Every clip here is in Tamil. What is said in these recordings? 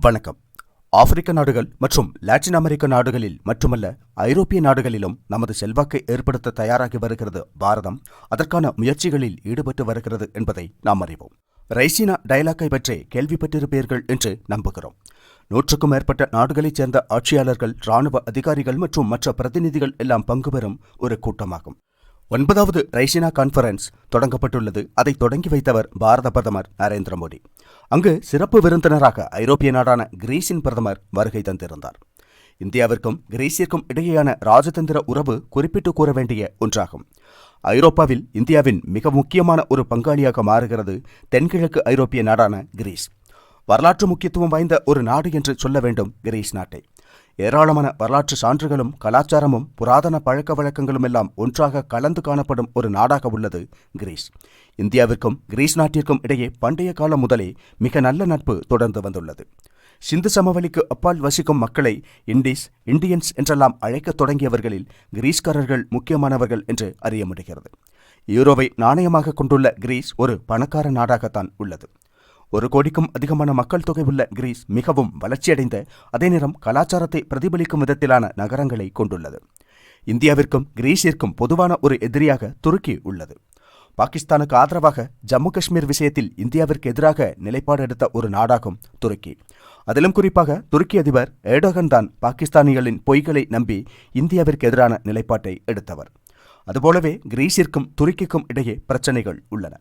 வணக்கம். ஆப்பிரிக்க நாடுகள் மற்றும் லாட்டின் அமெரிக்க நாடுகளில் மட்டுமல்ல ஐரோப்பிய நாடுகளிலும் நமது செல்வாக்கை ஏற்படுத்த தயாராகி வருகிறது பாரதம். அதற்கான முயற்சிகளில் ஈடுபட்டு வருகிறது என்பதை நாம் அறிவோம். ரைசினா டயலாக்கை பற்றி கேள்விப்பட்டிருப்பீர்கள் என்று நம்புகிறோம். நூற்றுக்கும் மேற்பட்ட நாடுகளைச் சேர்ந்த ஆட்சியாளர்கள் ராணுவ அதிகாரிகள் மற்றும் மற்ற பிரதிநிதிகள் எல்லாம் பங்கு பெறும் ஒரு கூட்டமாகும். ஒன்பதாவது ரைசினா கான்ஃபரன்ஸ் தொடங்கப்பட்டுள்ளது. அதை தொடங்கி வைத்தவர் பாரத பிரதமர் நரேந்திர மோடி. அங்கு சிறப்பு விருந்தினராக ஐரோப்பிய நாடான கிரீஸின் பிரதமர் வருகை தந்திருந்தார். இந்தியாவிற்கும் கிரீஸிற்கும் இடையேயான ராஜதந்திர உறவு குறிப்பிட்டு கூற வேண்டிய ஒன்றாகும். ஐரோப்பாவில் இந்தியாவின் மிக முக்கியமான ஒரு பங்காளியாக மாறுகிறது தென்கிழக்கு ஐரோப்பிய நாடான கிரீஸ். வரலாற்று முக்கியத்துவம் வாய்ந்த ஒரு நாடு என்று சொல்ல வேண்டும் கிரீஸ் நாட்டை. ஏராளமான வரலாற்று சான்றுகளும் கலாச்சாரமும் புராதன பழக்க வழக்கங்களும் எல்லாம் ஒன்றாக கலந்து காணப்படும் ஒரு நாடாக உள்ளது கிரீஸ். இந்தியாவிற்கும் கிரீஸ் நாட்டிற்கும் இடையே பண்டைய காலம் முதலே மிக நல்ல நட்பு தொடர்ந்து வந்துள்ளது. சிந்து சமவெளிக்கு அப்பால் வசிக்கும் மக்களை இண்டீஸ் இண்டியன்ஸ் என்றெல்லாம் அழைக்கத் தொடங்கியவர்களில் கிரீஸ்காரர்கள் முக்கியமானவர்கள் என்று அறிய முடிகிறது. யூரோவை நாணயமாக கொண்டுள்ள கிரீஸ் ஒரு பணக்கார நாடாகத்தான் உள்ளது. ஒரு கோடிக்கும் அதிகமான மக்கள் தொகை உள்ள கிரீஸ் மிகவும் வளர்ச்சியடைந்த அதே நேரம் கலாச்சாரத்தை பிரதிபலிக்கும் விதத்திலான நகரங்களை கொண்டுள்ளது. இந்தியாவிற்கும் கிரீஸிற்கும் பொதுவான ஒரு எதிரியாக துருக்கி உள்ளது. பாகிஸ்தானுக்கு ஆதரவாக ஜம்மு காஷ்மீர் விஷயத்தில் இந்தியாவிற்கு எதிராக நிலைப்பாடு எடுத்த ஒரு நாடாகும் துருக்கி. அதிலும் குறிப்பாக துருக்கி அதிபர் ஏடோகன் தான் பாகிஸ்தானிகளின் பொய்களை நம்பி இந்தியாவிற்கு எதிரான நிலைப்பாட்டை எடுத்தவர். அதுபோலவே கிரீஸிற்கும் துருக்கிக்கும் இடையே பிரச்சனைகள் உள்ளன.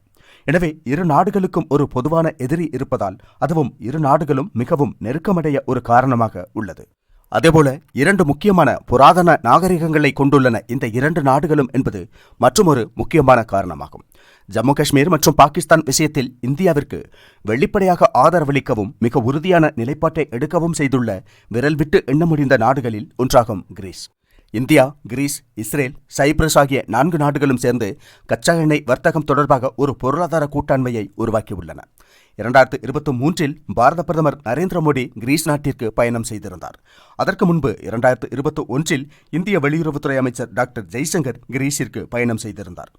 எனவே இரு நாடுகளுக்கும் ஒரு பொதுவான எதிரி இருப்பதால் அதுவும் இரு நாடுகளும் மிகவும் நெருக்கமடைய ஒரு காரணமாக உள்ளது. அதேபோல இரண்டு முக்கியமான புராதன நாகரிகங்களை கொண்டுள்ளன இந்த இரண்டு நாடுகளும் என்பது மற்றொரு முக்கியமான காரணமாகும். ஜம்மு காஷ்மீர் மற்றும் பாகிஸ்தான் விஷயத்தில் இந்தியாவிற்கு வெளிப்படையாக ஆதரவளிக்கவும் மிக உறுதியான நிலைப்பாட்டை எடுக்கவும் செய்துள்ள விரல் விட்டு எண்ண முடிந்த நாடுகளில் ஒன்றாகும் Greece. India Greece Israel Cyprus ஆகிய நான்கு நாடுகளும் சேர்ந்து கச்சா எண்ணெய் வர்த்தகம் தொடர்பாக ஒரு பொருளாதார கூட்டாண்மையை உருவாக்கியுள்ளன. இரண்டாயிரத்து இருபத்தி மூன்றில் பாரத பிரதமர் நரேந்திர மோடி கிரீஸ் நாட்டிற்கு பயணம் செய்திருந்தார். அதற்கு முன்பு இரண்டாயிரத்து இருபத்தி ஒன்றில் இந்திய வெளியுறவுத்துறை அமைச்சர் டாக்டர் ஜெய்சங்கர் கிரீஸிற்கு பயணம் செய்திருந்தார்.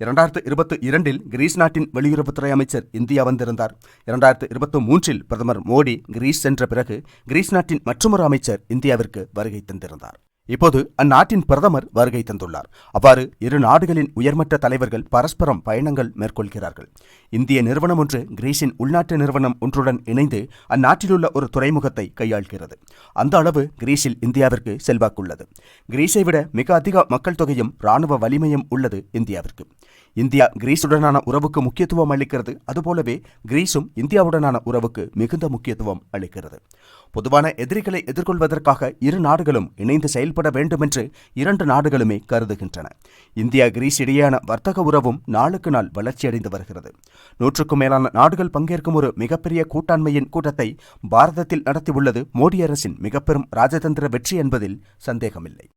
இரண்டாயிரத்து இருபத்தி இரண்டில் கிரீஸ் நாட்டின் வெளியுறவுத்துறை அமைச்சர் இந்தியா வந்திருந்தார். இரண்டாயிரத்து இருபத்தி மூன்றில் பிரதமர் மோடி கிரீஸ் சென்ற பிறகு கிரீஸ் நாட்டின் மற்றொரு அமைச்சர் இந்தியாவிற்கு வருகை தந்திருந்தார். இப்போது அந்நாட்டின் பிரதமர் வருகை தந்துள்ளார். அவ்வாறு இரு நாடுகளின் உயர்மட்ட தலைவர்கள் பரஸ்பரம் பயணங்கள் மேற்கொள்கிறார்கள். இந்திய நிறுவனம் ஒன்று கிரீஸின் உள்நாட்டு நிறுவனம் ஒன்றுடன் இணைந்து அந்நாட்டிலுள்ள ஒரு துறைமுகத்தை கையாள்கிறது. அந்த அளவு கிரீஸில் இந்தியாவிற்கு செல்வாக்குள்ளது. கிரீஸை விட மிக அதிக மக்கள் தொகையும் ராணுவ வலிமையும் உள்ளது இந்தியாவிற்கு. இந்தியா கிரீஸுடனான உறவுக்கு முக்கியத்துவம் அளிக்கிறது. அதுபோலவே கிரீஸும் இந்தியாவுடனான உறவுக்கு மிகுந்த முக்கியத்துவம் அளிக்கிறது. பொதுவான எதிரிகளை எதிர்கொள்வதற்காக இரு நாடுகளும் இணைந்து செயல்பட வேண்டும் என்று இரண்டு நாடுகளுமே கருதுகின்றன. இந்தியா கிரீஸ் இடையேயான வர்த்தக உறவும் நாளுக்கு நாள் வளர்ச்சியடைந்து வருகிறது. நூற்றுக்கும் மேலான நாடுகள் பங்கேற்கும் ஒரு மிகப்பெரிய கூட்டாண்மையின் கூட்டத்தை பாரதத்தில் நடத்தியுள்ளது மோடி அரசின் மிகப்பெரும் ராஜதந்திர வெற்றி என்பதில் சந்தேகமில்லை.